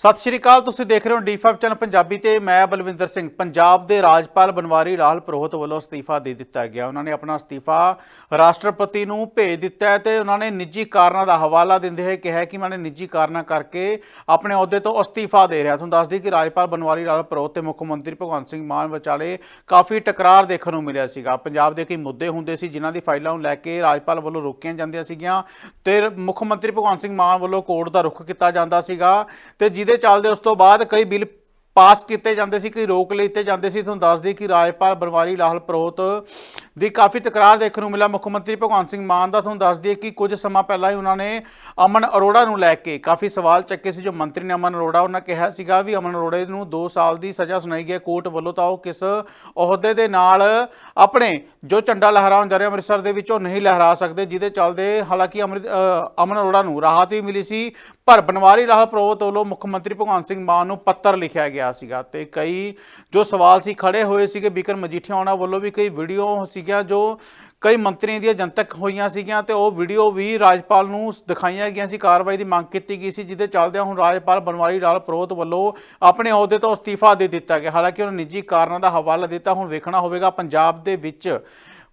ਸਤਿ ਸ਼੍ਰੀ ਅਕਾਲ, ਤੁਸੀਂ ਦੇਖ ਰਹੇ ਹੋ ਡੀ5 ਚੈਨਲ ਪੰਜਾਬੀ ਤੇ ਮੈਂ ਬਲਵਿੰਦਰ ਸਿੰਘ। ਪੰਜਾਬ ਦੇ ਰਾਜਪਾਲ ਬਨਵਾਰੀ ਲਾਲ ਪ੍ਰੋਹਤ ਵੱਲੋਂ ਅਸਤੀਫਾ ਦੇ ਦਿੱਤਾ ਗਿਆ। ਉਹਨਾਂ ਨੇ ਆਪਣਾ ਅਸਤੀਫਾ ਰਾਸ਼ਟਰਪਤੀ ਨੂੰ ਭੇਜ ਦਿੱਤਾ ਹੈ ਤੇ ਉਹਨਾਂ ਨੇ ਨਿੱਜੀ ਕਾਰਨਾਂ ਦਾ ਹਵਾਲਾ ਦਿੰਦੇ ਹੋਏ ਕਿਹਾ ਕਿ ਮੈਂ ਨਿੱਜੀ ਕਾਰਨਾਂ ਕਰਕੇ ਆਪਣੇ ਅਹੁਦੇ ਤੋਂ ਅਸਤੀਫਾ ਦੇ ਰਿਹਾ। ਤੁਹਾਨੂੰ ਦੱਸ ਦਈਏ ਕਿ ਰਾਜਪਾਲ ਬਨਵਾਰੀ ਲਾਲ ਪ੍ਰੋਹਤ ਤੇ ਮੁੱਖ ਮੰਤਰੀ ਭਗਵੰਤ ਸਿੰਘ ਮਾਨ ਵਿਚਾਲੇ ਕਾਫੀ ਟਕਰਾਰ ਦੇਖਣ ਨੂੰ ਮਿਲਿਆ ਸੀਗਾ। ਪੰਜਾਬ ਦੇ ਕਈ ਮੁੱਦੇ ਹੁੰਦੇ ਸੀ ਜਿਨ੍ਹਾਂ ਦੀ ਫਾਈਲਾਂ ਨੂੰ ਲੈ ਕੇ ਰਾਜਪਾਲ ਵੱਲੋਂ ਰੋਕੀਆਂ ਜਾਂਦੀਆਂ ਸੀਗੀਆਂ ਤੇ ਮੁੱਖ ਮੰਤਰੀ ਭਗਵੰਤ ਸਿੰਘ ਮਾਨ ਵੱਲੋਂ ਕੋਰਟ ਦਾ ਰੁਖ ਕੀਤਾ ਜਾਂਦਾ ਸੀਗਾ ਤੇ ਜਿਹਦੇ ਚੱਲਦੇ ਉਸ ਤੋਂ ਬਾਅਦ ਕਈ ਬਿੱਲ ਪਾਸ ਕੀਤੇ ਜਾਂਦੇ ਸੀ, ਕਈ ਰੋਕ ਲਿੱਤੇ ਜਾਂਦੇ ਸੀ, ਤੁਹਾਨੂੰ ਦੱਸ ਦਈਏ ਕਿ ਰਾਜਪਾਲ ਬਨਵਾਰੀ ਲਾਲ ਪ੍ਰੋਹਤ ਦੀ ਕਾਫੀ ਤਕਰਾਰ ਦੇਖਣ ਨੂੰ ਮਿਲਿਆ। ਮੁੱਖ ਮੰਤਰੀ ਭਗਵੰਤ ਸਿੰਘ ਮਾਨ ਦਾ ਤੁਹਾਨੂੰ ਦੱਸ ਦਈਏ ਕਿ ਕੁਝ ਸਮਾਂ ਪਹਿਲਾਂ ਹੀ ਉਹਨਾਂ ਨੇ ਅਮਨ ਅਰੋੜਾ ਨੂੰ ਲੈ ਕੇ ਕਾਫੀ ਸਵਾਲ ਚੱਕੇ ਸੀ। ਜੋ ਮੰਤਰੀ ਨੇ ਅਮਨ ਅਰੋੜਾ, ਉਹਨਾਂ ਕਿਹਾ ਸੀਗਾ ਵੀ ਅਮਨ ਅਰੋੜੇ ਨੂੰ 2 ਸਾਲ ਦੀ ਸਜ਼ਾ ਸੁਣਾਈ ਗਈ ਹੈ। ਕੋਰਟ ਵੱਲੋਂ ਤਾਂ ਉਹ ਕਿਸ ਅਹੁਦੇ ਦੇ ਨਾਲ ਆਪਣੇ ਜੋ ਝੰਡਾ ਲਹਿਰਾਉਣ ਜਾ ਰਹੇ ਅੰਮ੍ਰਿਤਸਰ ਦੇ ਵਿੱਚ ਉਹ ਨਹੀਂ ਲਹਿਰਾ ਸਕਦੇ, ਜਿਹਦੇ ਚੱਲਦੇ ਹਾਲਾਂਕਿ ਅੰਮ੍ਰਿਤ ਅਮਨ ਅਰੋੜਾ ਨੂੰ ਰਾਹਤ ਵੀ ਮਿਲੀ ਸੀ। ਪਰ ਬਨਵਾਰੀ ਲਾਲ ਪ੍ਰੋਹਤ ਵੱਲੋਂ ਮੁੱਖ ਮੰਤਰੀ ਭਗਵੰਤ ਸਿੰਘ ਮਾਨ ਨੂੰ ਪੱਤਰ ਲਿਖਿਆ ਗਿਆ। ਸੀਗਾ ਤੇ ਕਈ ਜੋ ਸਵਾਲ ਸੀ, ਖੜੇ ਹੋਏ ਸੀਗੇ ਬਿਕਰਮ ਮਜੀਠੀਆ ਉਹਨਾਂ ਵੱਲੋਂ ਵੀ ਕਈ ਵੀਡੀਓ ਸੀਗੀਆਂ ਜੋ ਕਈ ਮੰਤਰੀਆਂ ਦੀਆਂ ਜਨਤਕ ਹੋਈਆਂ ਸੀਗੀਆਂ ਤੇ ਉਹ ਵੀਡੀਓ ਵੀ ਰਾਜਪਾਲ ਨੂੰ ਦਿਖਾਈਆਂ ਗਈਆਂ ਸੀ, ਕਾਰਵਾਈ ਦੀ ਮੰਗ ਕੀਤੀ ਗਈ ਸੀ, ਜਿਹਦੇ ਚੱਲਦਿਆਂ ਹੁਣ ਰਾਜਪਾਲ ਬਨਵਾਰੀ ਲਾਲ ਪ੍ਰੋਹਤ ਵੱਲੋਂ ਆਪਣੇ ਅਹੁਦੇ ਤੋਂ ਅਸਤੀਫਾ ਦੇ ਦਿੱਤਾ ਗਿਆ। ਹਾਲਾਂਕਿ ਉਹਨਾਂ ਨਿੱਜੀ ਕਾਰਨਾਂ ਦਾ ਹਵਾਲਾ ਦਿੱਤਾ, ਹੁਣ ਵੇਖਣਾ ਹੋਵੇਗਾ ਪੰਜਾਬ ਦੇ ਵਿੱਚ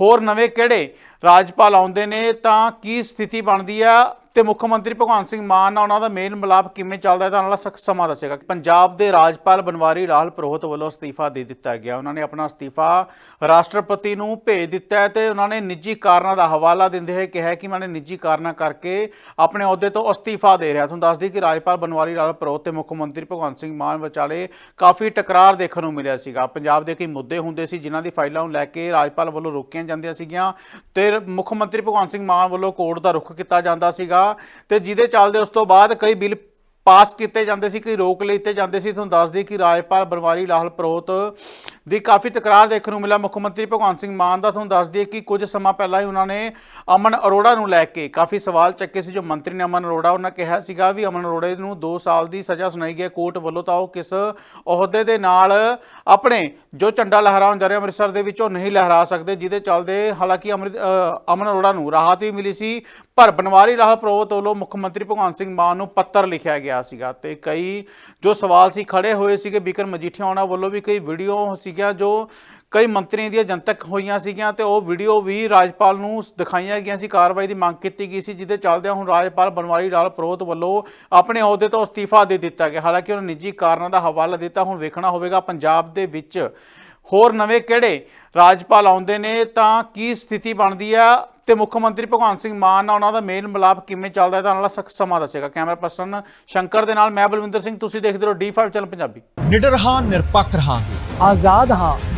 ਹੋਰ ਨਵੇਂ ਕਿਹੜੇ ਰਾਜਪਾਲ ਆਉਂਦੇ ਨੇ, ਤਾਂ ਕੀ ਸਥਿਤੀ ਬਣਦੀ ਆ? ਤੇ ਮੁੱਖ ਮੰਤਰੀ ਭਗਵੰਤ ਸਿੰਘ ਮਾਨ ਨਾਲ ਉਹਨਾਂ ਦਾ ਮੇਲ ਮਿਲਾਪ ਕਿਵੇਂ ਚੱਲਦਾ ਹੈ ਤਾਂ ਨਾਲ ਸਖ ਸਮਾਂ ਦੱਸੇਗਾ ਪੰਜਾਬ ਦੇ ਰਾਜਪਾਲ ਬਨਵਾਰੀ ਲਾਲ ਪ੍ਰੋਹਤ ਵੱਲੋਂ ਅਸਤੀਫਾ ਦੇ ਦਿੱਤਾ ਗਿਆ। ਉਹਨਾਂ ਨੇ ਆਪਣਾ ਅਸਤੀਫਾ ਰਾਸ਼ਟਰਪਤੀ ਨੂੰ ਭੇਜ ਦਿੱਤਾ ਹੈ ਤੇ ਉਹਨਾਂ ਨੇ ਨਿੱਜੀ ਕਾਰਨਾਂ ਦਾ ਹਵਾਲਾ ਦਿੰਦੇ ਹੋਏ ਕਿਹਾ ਕਿ ਮੈਂ ਨਿੱਜੀ ਕਾਰਨਾਂ ਕਰਕੇ ਆਪਣੇ ਅਹੁਦੇ ਤੋਂ ਅਸਤੀਫਾ ਦੇ ਰਿਹਾ। ਤੁਹਾਨੂੰ ਦੱਸ ਦਈਏ ਕਿ ਰਾਜਪਾਲ ਬਨਵਾਰੀ ਲਾਲ ਪ੍ਰੋਹਤ ਤੇ ਮੁੱਖ ਮੰਤਰੀ ਭਗਵੰਤ ਸਿੰਘ ਮਾਨ ਵਿਚਾਲੇ ਕਾਫੀ ਟਕਰਾਰ ਦੇਖਣ ਨੂੰ ਮਿਲਿਆ ਸੀਗਾ। ਪੰਜਾਬ ਦੇ ਕਈ ਮੁੱਦੇ ਹੁੰਦੇ ਸੀ ਜਿਨ੍ਹਾਂ ਦੀ ਫਾਈਲਾਂ ਨੂੰ ਲੈ ਕੇ ਰਾਜਪਾਲ ਵੱਲੋਂ ਰੋਕੀਆਂ ਜਾਂਦੀਆਂ ਸੀਗੀਆਂ ਤੇ ਮੁੱਖ ਮੰਤਰੀ ਭਗਵੰਤ ਸਿੰਘ ਮਾਨ ਵੱਲੋਂ ਕੋਰਟ ਦਾ ਰੁਖ ਕੀਤਾ ਜਾਂਦਾ ਸੀਗਾ। ਤੇ ਜਿਹਦੇ ਚੱਲਦੇ ਉਸ ਤੋਂ ਬਾਅਦ ਕਈ ਬਿੱਲ ਪਾਸ ਕੀਤੇ ਜਾਂਦੇ ਸੀ, ਕਈ ਰੋਕ ਲਿੱਤੇ ਜਾਂਦੇ ਸੀ। ਤੁਹਾਨੂੰ ਦੱਸ ਦਈਏ ਕਿ ਰਾਜਪਾਲ ਬਨਵਾਰੀ ਲਾਲ ਪ੍ਰੋਹਤ ਦੀ ਕਾਫੀ ਤਕਰਾਰ ਦੇਖਣ ਨੂੰ ਮਿਲਿਆ। ਮੁੱਖ ਮੰਤਰੀ ਭਗਵੰਤ ਸਿੰਘ ਮਾਨ ਦਾ ਤੁਹਾਨੂੰ ਦੱਸ ਦਈਏ ਕਿ ਕੁਝ ਸਮਾਂ ਪਹਿਲਾਂ ਹੀ ਉਹਨਾਂ ਨੇ ਅਮਨ ਅਰੋੜਾ ਨੂੰ ਲੈ ਕੇ ਕਾਫੀ ਸਵਾਲ ਚੱਕੇ ਸੀ। ਜੋ ਮੰਤਰੀ ਨੇ ਅਮਨ ਅਰੋੜਾ ਉਹਨਾਂ ਕਿਹਾ ਸੀਗਾ ਵੀ ਅਮਨ ਅਰੋੜੇ ਨੂੰ 2 ਸਾਲ ਦੀ ਸਜ਼ਾ ਸੁਣਾਈ ਗਈ ਹੈ ਕੋਰਟ ਵੱਲੋਂ, ਤਾਂ ਉਹ ਕਿਸ ਅਹੁਦੇ ਦੇ ਨਾਲ ਆਪਣੇ ਜੋ ਝੰਡਾ ਲਹਿਰਾਉਣ ਜਾ ਰਹੇ ਅੰਮ੍ਰਿਤਸਰ ਦੇ ਵਿੱਚ, ਉਹ ਨਹੀਂ ਲਹਿਰਾ ਸਕਦੇ, ਜਿਹਦੇ ਚੱਲਦੇ ਹਾਲਾਂਕਿ ਅੰਮ੍ਰਿਤ ਅਮਨ ਅਰੋੜਾ ਨੂੰ ਰਾਹਤ ਵੀ ਮਿਲੀ ਸੀ, ਪਰ ਬਨਵਾਰੀ ਲਾਲ ਪ੍ਰੋਹਤ ਵੱਲੋਂ ਮੁੱਖ ਮੰਤਰੀ ਭਗਵੰਤ ਸਿੰਘ ਮਾਨ ਨੂੰ ਪੱਤਰ ਲਿਖਿਆ ਗਿਆ ਸੀਗਾ ਤੇ ਕਈ ਜੋ ਸਵਾਲ ਸੀ ਖੜੇ ਹੋਏ ਸੀਗੇ। ਬੀਕਰ ਮਜੀਠੀਆ ਉਹਨਾਂ ਵੱਲੋਂ ਵੀ ਕਈ ਵੀਡੀਓ ਸੀ ਸੀਗੀਆਂ ਜੋ ਕਈ ਮੰਤਰੀਆਂ ਦੀਆਂ ਜਨਤਕ ਹੋਈਆਂ ਸੀਗੀਆਂ ਤੇ ਉਹ ਵੀਡੀਓ ਵੀ ਰਾਜਪਾਲ ਨੂੰ ਦਿਖਾਈਆਂ ਗਈਆਂ ਸੀ, ਕਾਰਵਾਈ ਦੀ ਮੰਗ ਕੀਤੀ ਗਈ ਸੀ, ਜਿਹਦੇ ਚੱਲਦਿਆਂ ਹੁਣ ਰਾਜਪਾਲ ਬਨਵਾਰੀ ਲਾਲ ਪ੍ਰੋਹਤ ਵੱਲੋਂ ਆਪਣੇ ਅਹੁਦੇ ਤੋਂ ਅਸਤੀਫਾ ਦੇ ਦਿੱਤਾ ਗਿਆ। ਹਾਲਾਂਕਿ ਉਹਨਾਂ ਨਿੱਜੀ ਕਾਰਨਾਂ ਦਾ ਹਵਾਲਾ ਦਿੱਤਾ, ਹੁਣ ਵੇਖਣਾ ਹੋਵੇਗਾ ਪੰਜਾਬ ਦੇ ਵਿੱਚ ਹੋਰ ਨਵੇਂ ਕਿਹੜੇ ਰਾਜਪਾਲ ਆਉਂਦੇ ਨੇ, ਤਾਂ ਕੀ ਸਥਿਤੀ ਬਣਦੀ ਆ? ਤੇ ਮੁੱਖ ਮੰਤਰੀ ਭਗਵੰਤ ਸਿੰਘ ਮਾਨ ਨਾਲ ਉਹਨਾਂ ਦਾ ਮੇਲ ਮਿਲਾਪ ਕਿਵੇਂ ਚੱਲਦਾ ਹੈ ਤਾਂ ਨਾਲ ਸਮਾਂ ਦੱਸੇਗਾ। ਕੈਮਰਾ ਪਰਸਨ ਸ਼ੰਕਰ ਦੇ ਨਾਲ ਮੈਂ ਬਲਵਿੰਦਰ ਸਿੰਘ ਤੁਸੀਂ ਦੇਖਦੇ ਰਹੋ ਡੀ5 ਚੈਨਲ ਪੰਜਾਬੀ। ਨਿਡਰ ਹਾਂ ਨਿਰਪੱਖ ਰਹਾਂਗੇ। ਆਜ਼ਾਦ ਹਾਂ।